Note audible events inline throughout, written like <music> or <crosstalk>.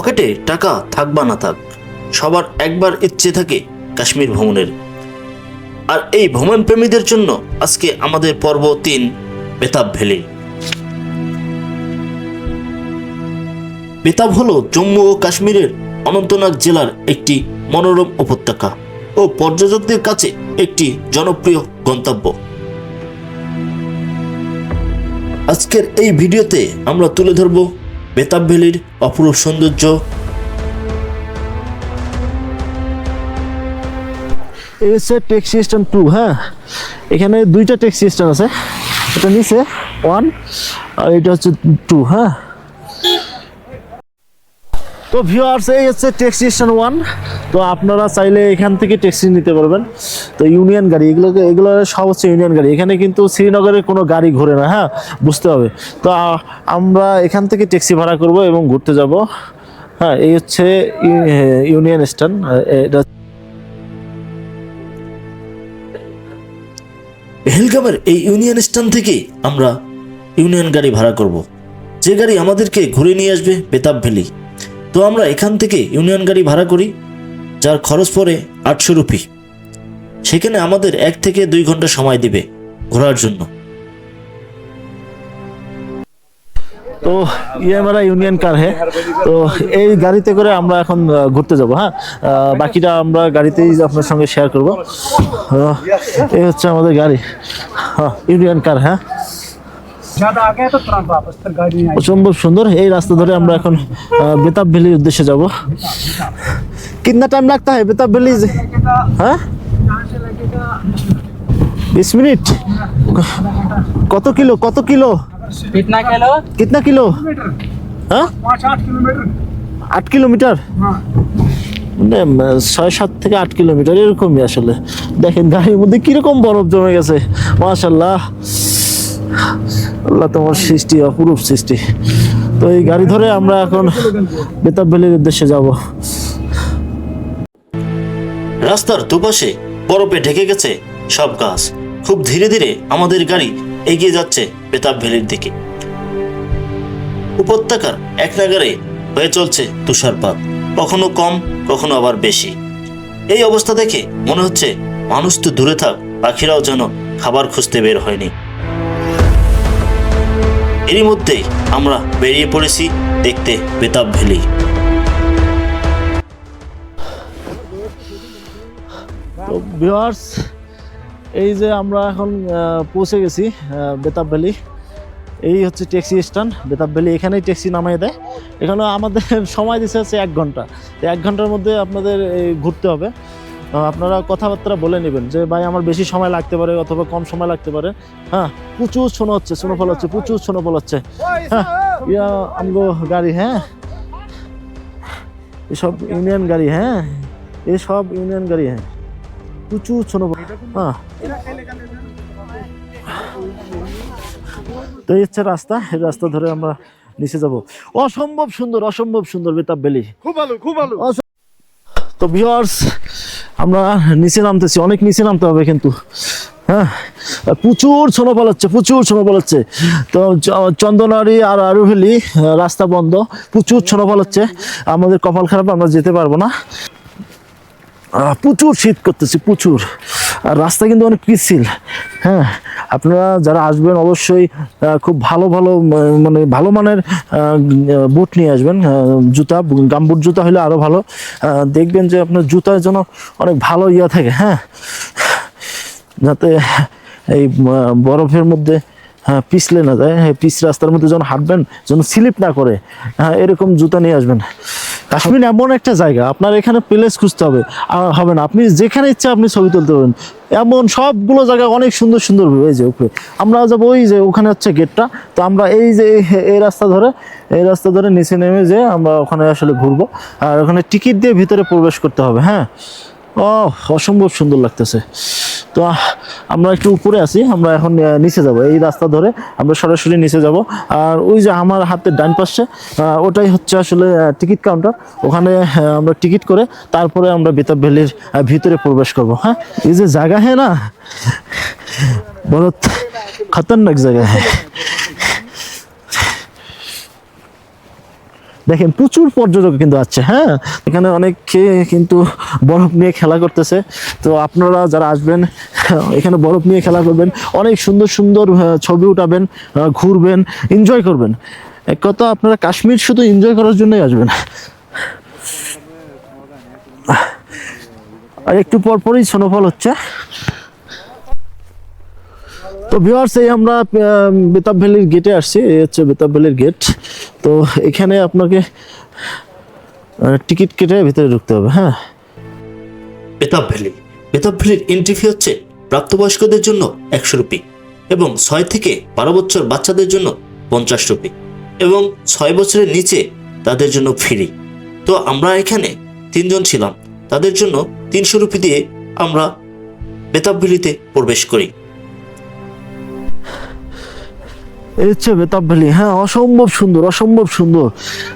পকেটে টাকা থাক বা না থাক, সবার একবার ইচ্ছে থাকে কাশ্মীর ভ্রমণের। আর এই ভ্রমণ প্রেমীদের জন্য আজকে আমাদের পর্ব তিন, বেতাব ভ্যালি। বেতাব হলো জম্মু ও কাশ্মীরের অনন্তনাগ জেলার একটি মনোরম উপত্যকা ও পর্যটকদের কাছে একটি জনপ্রিয় গন্তব্য। আজকের এই ভিডিওতে আমরা তুলে ধরব বেতাব ভ্যালির অপরূপ সৌন্দর্য। এই হচ্ছে ট্যাক্সি স্ট্যান্ড টু হ্যাঁ? এখানে দুইটা ট্যাক্সি স্ট্যান্ড আছে। এটা নিচে ওয়ান আর এটা হচ্ছে টু হ্যাঁ? তো ভিউয়ার্স এই হচ্ছে ট্যাক্সি স্ট্যান্ড ওয়ান তো আপনারা চাইলে এখান থেকে ট্যাক্সি নিতে পারবেন। তো ইউনিয়ন গাড়ি এগুলোকে এগুলো সব হচ্ছে ইউনিয়ন গাড়ি। এখানে কিন্তু শ্রীনগরের কোনো গাড়ি ঘোরে না হ্যাঁ? বুঝতে হবে। তো আমরা এখান থেকে ট্যাক্সি ভাড়া করব এবং ঘুরতে যাব। হ্যাঁ এই হচ্ছে ইউনিয়ন স্ট্যান্ড এটা হেলগামের এই ইউনিয়ন স্ট্যান্ড থেকে আমরা ইউনিয়ন গাড়ি ভাড়া করব। যে গাড়ি আমাদেরকে ঘুরে নিয়ে আসবে, বেতাব ভ্যালি। তো আমরা এখান থেকে ইউনিয়ন গাড়ি ভাড়া করি, যার খরচ পড়ে আটশো রুপি। সেখানে আমাদের এক থেকে দুই ঘণ্টা সময় দিবে ঘোরার জন্য। তো ইয়ে ইউনিয়ন কার হ্যাঁ তো এই গাড়িতে করে আমরা এখন ঘুরতে যাব হ্যাঁ? বাকিটা আমরা গাড়িতেই আপনার সঙ্গে শেয়ার করব। এই হচ্ছে আমাদের গাড়ি। হ্যাঁ ইউনিয়ন কার হ্যাঁ? অসম্ভব সুন্দর এই রাস্তা ধরে আমরা এখন আহ, বেতাব ভ্যালির উদ্দেশ্যে যাব কিতনা টাইম লাগতা है বেতাব ভ্যালি लगेगा হ্যাঁ यहाँ से लगेगा বিশ মিনিট কত কিলো কত কিলো कितना किलो কিতনা কিলো হ্যাঁ पाँच आठ किलोमीटर আট কিলোমিটার हाँ মানে উম, ছয় সাত থেকে আট কিলোমিটার এরকমই আসলে দেখেন গাড়ির মধ্যে কিরকম বরফ জমে গেছে মাশাল্লাহ আল্লাহ তোমার সৃষ্টি, অপরূপ সৃষ্টি। তো এই গাড়ি ধরে আমরা এখন বেতাব ভ্যালির উদ্দেশ্যে যাব। রাস্তার দুপাশে বরফে ঢেকে গেছে সব গাছ। খুব ধীরে ধীরে আমাদের গাড়ি এগিয়ে যাচ্ছে বেতাব ভ্যালির দিকে। উপত্যকার এক নাগারে হয়ে চলছে তুষারপাত, কখনো কম, কখনো আবার বেশি। এই অবস্থা দেখে মনে হচ্ছে মানুষ তো দূরে থাক, পাখিরাও যেন খাবার খুঁজতে বের হয়নি। এরই মধ্যেই আমরা বেরিয়ে পড়েছি দেখতে বেতাব ভ্যালি। তো ভিউয়ার্স, এই যে আমরা এখন পৌঁছে গেছি বেতাব ভ্যালি। এই হচ্ছে ট্যাক্সি স্ট্যান্ড, বেতাব ভ্যালি এখানেই ট্যাক্সি নামিয়ে দেয়। এখানে আমাদের <laughs> সময় দিচ্ছে হচ্ছে এক ঘণ্টা। এক ঘণ্টার মধ্যে আপনাদের ঘুরতে হবে। আপনারা কথাবার্তা বলে নেবেন যে ভাই আমার বেশি সময় লাগতে পারে অথবা কম সময় লাগতে পারে। হ্যাঁ প্রচুর শোনো হচ্ছে স্নোফল হচ্ছে প্রচুর স্নোফল হচ্ছে। হ্যাঁ ইয়া আমগো গাড়ি হ্যাঁ। এসব ইউনিয়ন গাড়ি হ্যাঁ। এসব ইউনিয়ন গাড়ি হ্যাঁ। প্রচুর স্নোফল হ্যাঁ। তো এই হচ্ছে রাস্তা এই রাস্তা ধরে আমরা নিচে যাব। অসম্ভব সুন্দর অসম্ভব সুন্দর বেতাব ভ্যালি। खूब ভালো খুব ভালো। তো ভিউয়ার্স আমরা নিচে নামতেছি, অনেক নিচে নামতে হবে কিন্তু। হ্যাঁ প্রচুর ছোনো পালাচ্ছে, প্রচুর ছোনো পালাচ্ছে। তো চন্দনারি আর আরুভেলি রাস্তা বন্ধ, প্রচুর ছোনো পালাচ্ছে। আমাদের কপাল খারাপ, আমরা যেতে পারব না। প্রচুর শীত করতেছি, প্রচুর। আর রাস্তা কিন্তু অনেক পিচ্ছিল। হ্যাঁ আপনারা যারা আসবেন অবশ্যই খুব ভালো ভালো মানে ভালো মানের বুট নিয়ে আসবেন জুতা, গামবুট জুতা হলে আরও ভালো। দেখবেন যে আপনার জুতার জন্য অনেক ভালো ইয়া থাকে হ্যাঁ। যাতে এই বরফের মধ্যে হ্যাঁ পিছলে না যায় হ্যাঁ পিচ রাস্তার মধ্যে যখন হাঁটবেন, যেন স্লিপ না করে হ্যাঁ এরকম জুতা নিয়ে আসবেন। কাশ্মীর এমন একটা জায়গা, আপনার এখানে প্লেস খুঁজতে হবে। হবে না, আপনি যেখানে ইচ্ছা আপনি ছবি তুলতে পারবেন। এমন সবগুলো জায়গা অনেক সুন্দর সুন্দর এই যে উপরে। আমরা যাব ওই যে ওখানে হচ্ছে গেটটা তো আমরা এই যে এই- এই রাস্তা ধরে, এই রাস্তা ধরে নিচে নেমে যে আমরা ওখানে আসলে ঘুরবো। আর ওখানে টিকিট দিয়ে ভিতরে প্রবেশ করতে হবে হ্যাঁ? ও অসম্ভব সুন্দর লাগতেছে। তো আমরা একটু উপরে আছি, আমরা এখন নিচে যাব, এই রাস্তা ধরে আমরা সরাসরি নিচে যাব। আর ওই যে আমার হাতের ডান পাশে ওটাই হচ্ছে আসলে টিকিট কাউন্টার। ওখানে আমরা টিকিট করে তারপরে আমরা বেতাব ভ্যালির ভিতরে প্রবেশ করব হ্যাঁ? এই যে জায়গা হ্যাঁ না? বড় খতরনাক জায়গা হ্যাঁ? দেখেন প্রচুর পর্যটক কিন্তু আছে হ্যাঁ? এখানে অনেকে কিন্তু বরফ নিয়ে খেলা করতেছে। তো আপনারা যারা আসবেন, এখানে বরফ নিয়ে খেলা করবেন, অনেক সুন্দর সুন্দর ছবি উঠাবেন ঘুরবেন এনজয় করবেন। এক কথা, আপনারা কাশ্মীর শুধু এনজয় করার জন্যই আসবেন। আর একটু পরপরই স্নোফল হচ্ছে। তো ভিউয়ার্স এই আমরা বেতাব ভ্যালির গেটে আসছি, এই হচ্ছে বেতাব ভ্যালির গেট তো এখানে আপনাকে টিকিট কেটে ভিতরে ঢুকতে হবে হ্যাঁ? Betaab valley Betaab ভ্যালির entry fee হচ্ছে প্রাপ্তবয়স্কদের জন্য একশো রুপি এবং ছয় থেকে বারো বছর বাচ্চাদের জন্য পঞ্চাশ রুপি এবং ছয় বছরের নিচে তাদের জন্য ফ্রি তো আমরা এখানে তিনজন ছিলাম। তাদের জন্য তিনশো রুপি দিয়ে আমরা বেতাব ভ্যালিতে প্রবেশ করি। হচ্ছে বেতাব ভ্যালি। হ্যাঁ অসম্ভব সুন্দর অসম্ভব সুন্দর।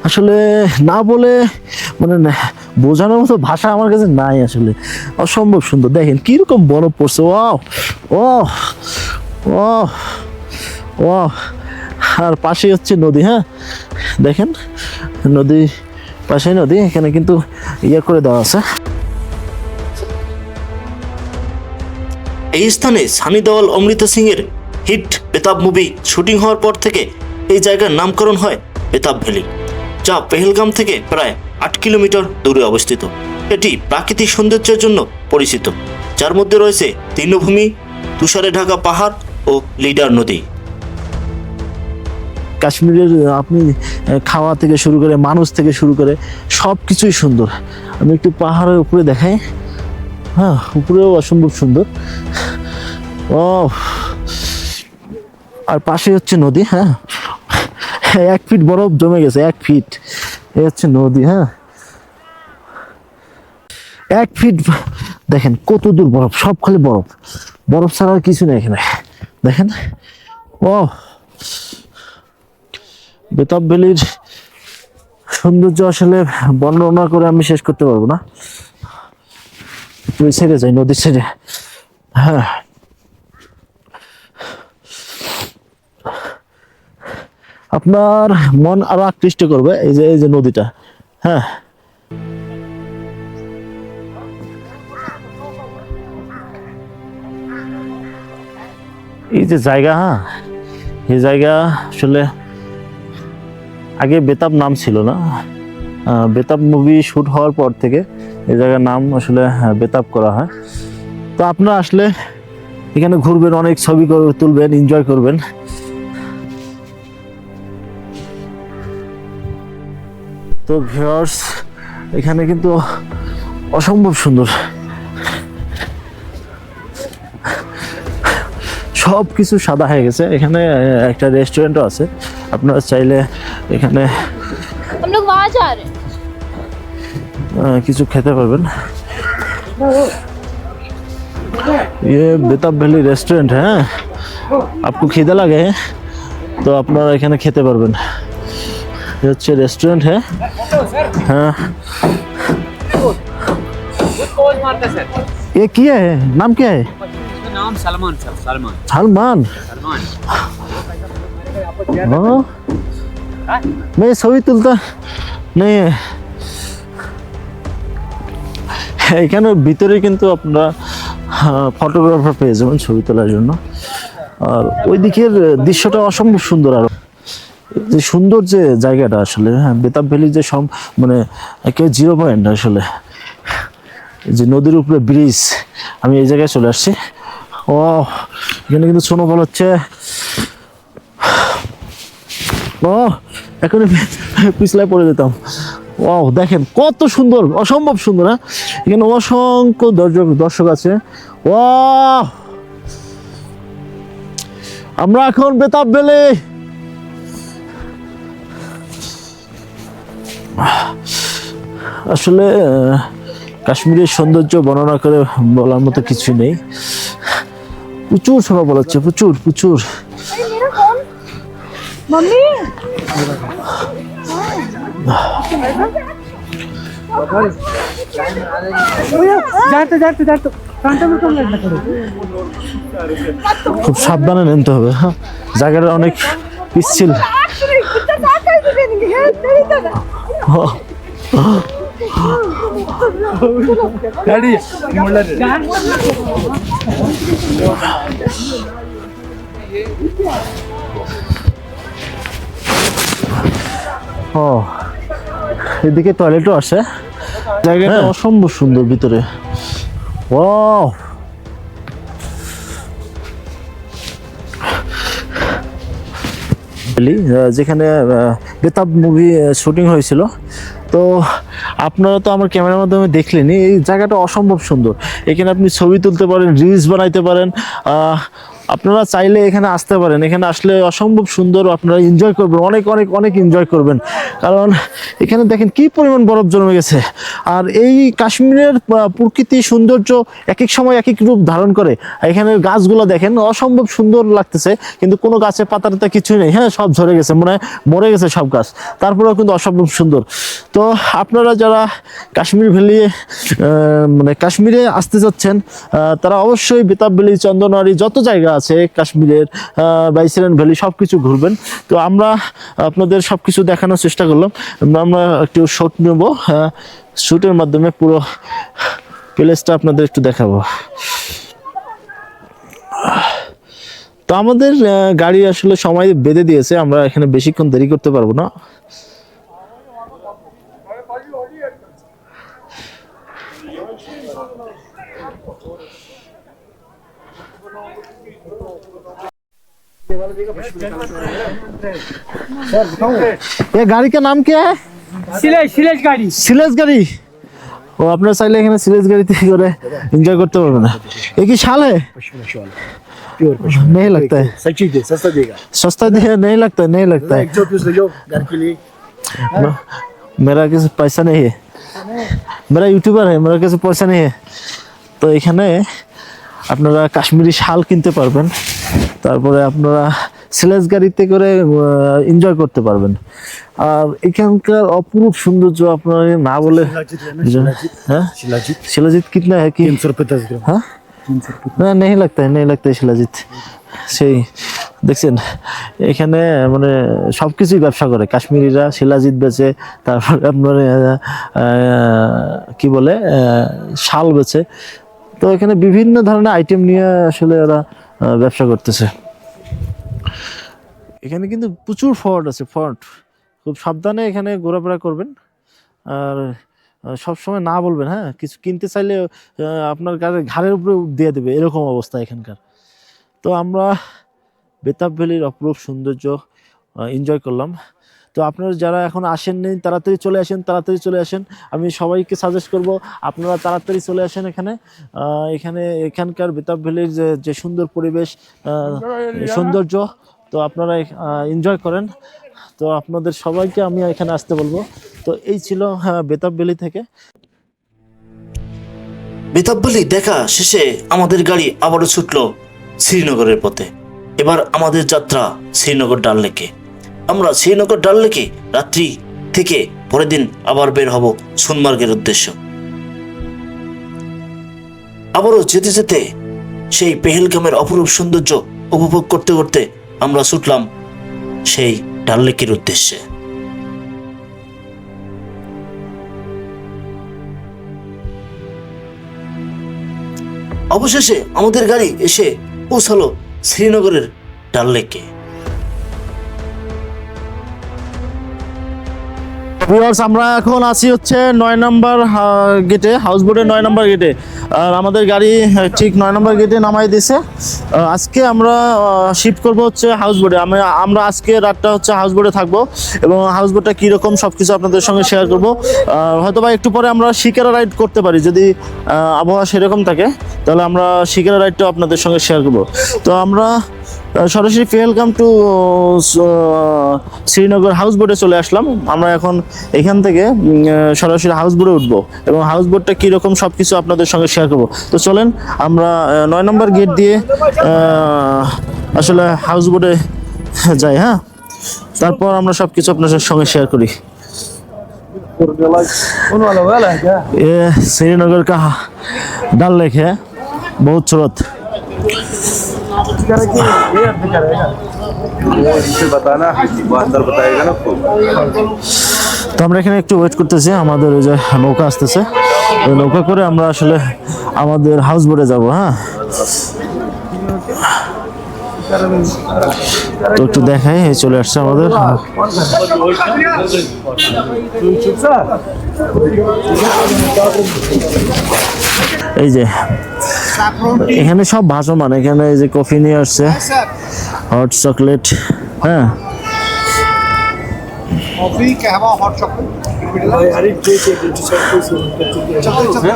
আসলে না বলে মানে বোঝানোর মতো ভাষা আমার কাছে নাই আসলে। অসম্ভব সুন্দর। দেখেন, কীরকম বরফ পড়ছে। ও ও ও আর পাশে হচ্ছে নদী হ্যাঁ? দেখেন, নদী পাশে নদী, এখানে কিন্তু ইয়ে করে দেওয়া আছে। এই স্থানে সানি দেওয়াল অমৃত সিং এর হিট বেতাব মুভি শুটিং হওয়ার পর থেকে এই জায়গার নামকরণ হয় বেতাব ভ্যালি, যা পেহেলগাম থেকে প্রায় আট কিলোমিটার দূরে অবস্থিত। এটি প্রাকৃতিক সৌন্দর্যের জন্য পরিচিত, যার মধ্যে রয়েছে তৃণভূমি, তুষারে ঢাকা পাহাড় ও লিডার নদী। কাশ্মীরের আপনি খাওয়া থেকে শুরু করে মানুষ থেকে শুরু করে সব কিছুই সুন্দর। আমি একটু পাহাড়ের উপরে দেখাই। হ্যাঁ উপরেও অসম্ভব সুন্দর। ও আর পাশে হচ্ছে নদী হ্যাঁ? এক ফিট বরফ জমে গেছে, এক ফিট। এ হচ্ছে নদী হ্যাঁ? এক ফিট দেখেন কত দূর বরফ, সব খালি বরফ। বরফ ছাড়া আর কিছু নেই এখানে। দেখেন? ও! বেতাব ভ্যালির সৌন্দর্য আসলে বর্ণনা করে আমি শেষ করতে পারব না। সাইডে যাই নদীর ছেড়ে। হ্যাঁ। আপনার মন আরও আকৃষ্ট করবে এই যে এই যে নদীটা। হ্যাঁ। এই যে জায়গা হ্যাঁ। এই জায়গা আসলে আগে বেতাব নাম ছিল না। বেতাব মুভি শুট হওয়ার পর থেকে এই জায়গার নাম আসলে হ্যাঁ, বেতাব করা হয়। তো আপনারা আসলে এখানে ঘুরবেন অনেক ছবি তুলবেন এনজয় করবেন। তো ভিউয়ার্স এখানে কিন্তু অসম্ভব সুন্দর। সব কিছু সাদা হয়ে গেছে। এখানে একটা রেস্টুরেন্টও আছে। আপনারা চাইলে এখানে কিছু খেতে পারবেন। ইয়ে বেতাব ভ্যালি রেস্টুরেন্ট হ্যাঁ? আপকু খিদে লাগে তো আপনারা এখানে খেতে পারবেন। ये হচ্ছে রেস্টুরেন্ট है হ্যাঁ पोज मारते सर ये क्या है नाम क्या है इसका नाम सलमान सर सलमान सलमान सलमान हाँ मैं ছবি তুলতে নেই এখানে ভিতরে কিন্তু আপনারা ফটোগ্রাফার পেয়ে যাবেন ছবি তোলার জন্য আর ওই দিকের দৃশ্যটা অসম্ভব সুন্দর আর যে সুন্দর যে জায়গাটা আসলে হ্যাঁ বেতাব ভ্যালির যে সব মানে একে জিরো পয়েন্ট আসলে, যে নদীর উপরে ব্রিজ আমি এই জায়গায় চলে আসছি। ও, এখানে কিন্তু স্নোফল হচ্ছে। ও এখন পিছলায় পড়ে যেতাম। ও দেখেন কত সুন্দর, অসম্ভব সুন্দর হ্যাঁ? এখানে অসংখ্য দর্শক দর্শক আছে। ও আমরা এখন বেতাব বেলে আসলে কাশ্মীরের সৌন্দর্য বর্ণনা করে বলার মতো কিছু নেই। প্রচুর শোভা বলাচ্ছে প্রচুর প্রচুর। খুব সাবধানে নিতে হবে হ্যাঁ? জায়গাটা অনেক পিচ্ছিল ഡാഡി ও এদিকে টয়লেটও আছে। জায়গাটা অসম্ভব সুন্দর ভিতরে। ও যেখানে বেতাব মুভি শুটিং হয়েছিল। তো আপনারা তো আমার ক্যামেরার মাধ্যমে দেখলেনি এই জায়গাটা অসম্ভব সুন্দর। এখানে আপনি ছবি তুলতে পারেন রিলস বানাইতে পারেন আপনারা চাইলে এখানে আসতে পারেন। এখানে আসলে অসম্ভব সুন্দর আপনারা এনজয় করবেন। অনেক অনেক অনেক এনজয় করবেন। কারণ এখানে দেখেন কি পরিমাণ বরফ জমে গেছে। আর এই কাশ্মীরের প্রকৃতি সৌন্দর্য এক এক সময় এক এক রূপ ধারণ করে। এখানের গাছগুলো দেখেন, অসম্ভব সুন্দর লাগতেছে। কিন্তু কোনো গাছে পাতা টাতা কিছুই নেই। হ্যাঁ সব ঝরে গেছে, মনে মরে গেছে সব গাছ। তারপরেও কিন্তু অসম্ভব সুন্দর। তো আপনারা যারা কাশ্মীর ভ্যালি মানে কাশ্মীরে আসতে যাচ্ছেন তারা অবশ্যই বেতাব ভ্যালি চন্দনওয়ারি যত জায়গা কাশ্মীরের বাইসেরেন ভ্যালি সব কিছু ঘুরবেন। তো আমরা আপনাদের সব কিছু দেখানোর চেষ্টা করলাম। আমরা- একটু শট নেব শ্যুটের মাধ্যমে পুরো প্লেসটা আপনাদের একটু দেখাবো। তো আমাদের গাড়ি আসলে সময় বেঁধে দিয়েছে, আমরা এখানে বেশিক্ষণ দেরি করতে পারব না। ये गाड़ी का नाम क्या है सिलेज सिलेज गाड़ी সিলেজ গাড়ি ও আপনার চাইলে এখানে সিলেজ গাড়িতে করে এনজয় করতে পারবেন না ये की शाल है नहीं लगता है सच्ची दे सस्ता देगा सस्ता दे नहीं लगता है नहीं लगता है एक सौ पीस ले जाओ घर के लिए मेरा किसी पैसा नहीं है मेरा यूट्यूबर है मेरा কাছে পয়সা নেই है তো এখানে আপনারা কাশ্মীরি শাল কিনতে পারবেন তারপরে আপনারা স্লেজ গাড়িতে করে এনজয় করতে পারবেন। আর এখানকার অপরূপ সৌন্দর্য আপনার না বলে হ্যাঁ? শিলাজিৎ? কিতনা হ্যাঁ কি? হ্যাঁ? না নেই লাগতে নেই লাগতে শিলাজিৎ। সেই দেখছেন এখানে মানে সব কিছুই ব্যবসা করে। কাশ্মীরিরা শিলাজিৎ বেচে তারপর আপনার কি বলে শাল বেচে। তো এখানে বিভিন্ন ধরনের আইটেম নিয়ে আসলে ওরা ব্যবসা করতেছে। এখানে কিন্তু প্রচুর ফ্রড আছে, ফ্রড। খুব সাবধানে এখানে ঘোরাফেরা করবেন। আর সব সবসময় না বলবেন হ্যাঁ? কিছু কিনতে চাইলে আপনার গাড়ির ঘাড়ের উপরে দিয়ে দেবে, এরকম অবস্থা এখানকার। তো আমরা বেতাব ভ্যালির অপরূপ সৌন্দর্য এনজয় করলাম। তো আপনারা যারা এখন আসেননি তাড়াতাড়ি চলে আসেন তাড়াতাড়ি চলে আসেন। আমি সবাইকে সাজেস্ট করব আপনারা তাড়াতাড়ি চলে আসেন এখানে। এখানে এখানকার বেতাব ভ্যালির যে যে সুন্দর পরিবেশ সৌন্দর্য তো আপনারা এনজয় করেন। তো আপনাদের সবাইকে আমি এখানে আসতে বলব। তো এই ছিল হ্যাঁ, বেতাব ভ্যালি থেকে। বেতাববালি দেখা শেষে আমাদের গাড়ি আবারও ছুটল শ্রীনগরের পথে। এবার আমাদের যাত্রা শ্রীনগর ডাল লেকে। আমরা শ্রীনগর ডাল লেকে রাত্রি থেকে পরের দিন আবার বের হব সোনমার্গের উদ্দেশ্য। আবারও যেতে যেতে সেই পেহেলগামের অপরূপ সৌন্দর্য উপভোগ করতে করতে আমরা ছুটলাম সেই ডাল লেকের উদ্দেশ্যে। অবশেষে আমাদের গাড়ি এসে পৌঁছালো শ্রীনগরের ডাল লেকে ভিউয়ার্স আমরা এখন আছি হচ্ছে নয় নম্বর গেটে হাউস বোটের নয় নম্বর গেটে আর আমাদের গাড়ি ঠিক নয় নম্বর গেটে নামাই দিয়েছে আজকে আমরা শিফট করব হচ্ছে হাউস বোটে আমি, আমরা আজকে রাতটা হচ্ছে হাউস বোটে থাকব এবং হাউস বোটটা কীরকম সব কিছু আপনাদের সঙ্গে শেয়ার করব। হয়তো বা একটু পরে আমরা শিকারা রাইড করতে পারি। যদি আবহাওয়া সেরকম থাকে, তাহলে আমরা শিকারা রাইডটাও আপনাদের সঙ্গে শেয়ার করব। তো আমরা সরাসরি ওয়েলকাম টু শ্রীনগর হাউস বোটে চলে আসলাম আমরা এখন এখান থেকে উম, আহ, সরাসরি হাউস বোটে উঠবো এবং হাউস বোটটা কীরকম সব কিছু আপনাদের সঙ্গে শেয়ার করবো তো চলেন আমরা আহ, নয় নম্বর গেট দিয়ে আহ, আসলে হাউস বোটে যাই হ্যাঁ তারপর আমরা সব কিছু আপনাদের সঙ্গে শেয়ার করি कौन वाला वाला है क्या ये श्रीनगर का डल लेक है बहुत सूरत তো আমরা এখানে একটু ওয়েট করতেছি, আমাদের ওই যে নৌকা আসতেছে। ওই নৌকা করে আমরা আসলে আমাদের হাউস বোটে যাব হ্যাঁ? তো একটু দেখাই চলে আসছে আমাদের। এই যে এখানে সব ভাসমান এখানে এই যে কফি নিয়ে আসছে হট চকলেট হ্যাঁ कॉफी कहवा हॉट चॉकलेट अरे टेस्ट है टेस्ट है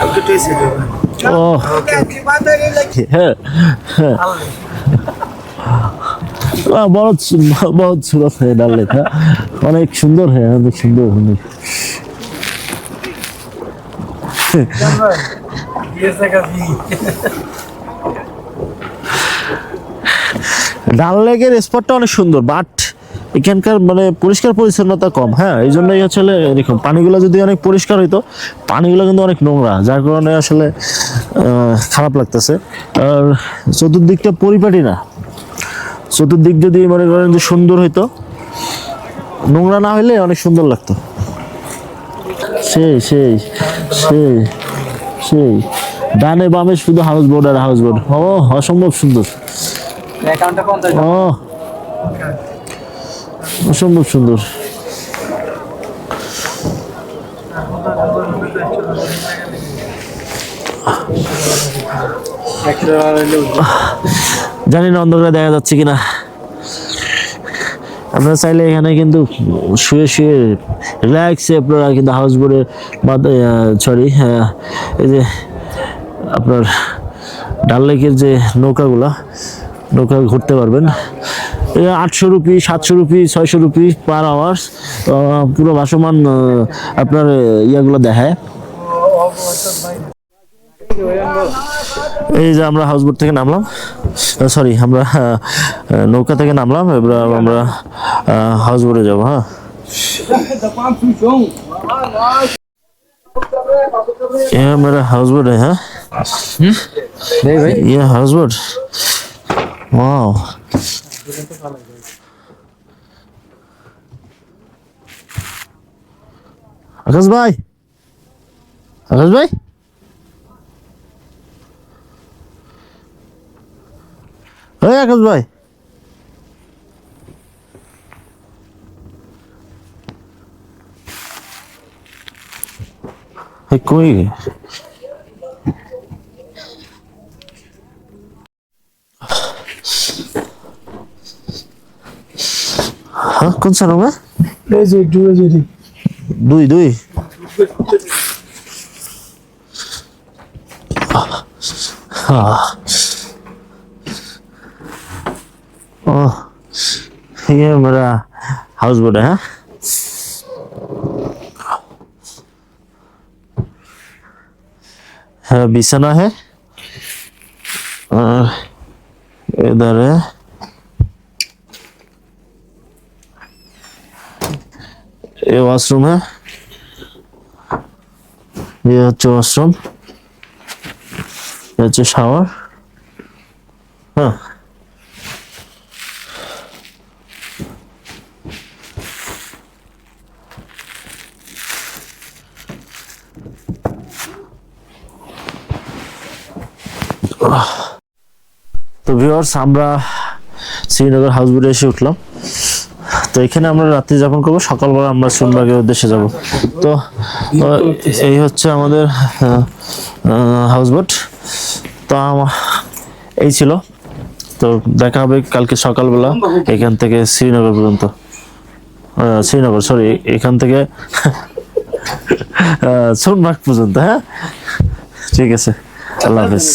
आपको टेस्ट है ও হ্যাঁ হ্যাঁ আহ, बहुत बहुत सूरत है डाल लेता অনেক সুন্দর হ্যাঁ অনেক সুন্দর অনেক ये जगह भी ডাল লেকের স্পটটা অনেক সুন্দর বাট এখানকার মানে পরিষ্কার পরিচ্ছন্নতা কম হ্যাঁ? এই জন্যই আসলে এরকম পানিগুলো যদি অনেক পরিষ্কার হইতো, পানিগুলো কিন্তু অনেক নোংরা, যার কারণে আসলে খারাপ লাগতেছে। আর চতুর্দিকটা পরিপাটি না। চতুর্দিক যদি মনে করেন যে সুন্দর হইতো, নোংরা না হইলে অনেক সুন্দর লাগতো। সেই সেই সেই সেই। ডানে বামে শুধু হাউস বোর্ড আর হাউস বোর্ড ও অসম্ভব সুন্দর। ও অসম্ভব সুন্দর। জানি না অন্ধকারে দেখা যাচ্ছে কিনা। আপনারা চাইলে এখানে কিন্তু শুয়ে শুয়ে রিল্যাক্সে আপনারা কিন্তু হাউস বোর্ডের সরি এই যে আপনার ডাল লেকের যে নৌকাগুলা, নৌকা ঘুরতে পারবেন। আটশো রুপি, সাতশো রুপি, ছয়শো রুপি পার আওয়ার্স পুরো ভাসমান আপনার ইয়াগুলো দেখায়। এই যে আমরা হাউসবোট থেকে নামলাম। সরি আমরা নৌকা থেকে নামলাম, এবার আমরা হাউসবোটে যাব হ্যাঁ। আমরা হাউসবোটে হ্যাঁ। Hey, right? Yeah, how's good. Wow. আকাশ ভাই আকাশ ভাই ওই আকাশ ভাই কই হ্যাঁ কোন সার হবে जी टू जी डी দুই দুই ও ये मेरा हाउस बोट है हाँ? है बिछाना है और इधर है ये वॉशरूम है ये হচ্ছে ওয়াশরুম ये হচ্ছে শাওয়ার হ্যাঁ তো ভিউয়ার্স আমরা শ্রীনগর হাউস বোটে এসে উঠলাম তো এখানে আমরা রাত্রি যাপন করব, সকালবেলা আমরা সোনবাগের উদ্দেশ্যে যাব। তো এই হচ্ছে আমাদের হাউস বোট তো এই ছিল। তো দেখা হবে কালকে সকালবেলা এখান থেকে শ্রীনগর পর্যন্ত। শ্রীনগর সরি এখান থেকে সোনমার্গ পর্যন্ত হ্যাঁ? ঠিক আছে, আল্লাহ হাফিজ।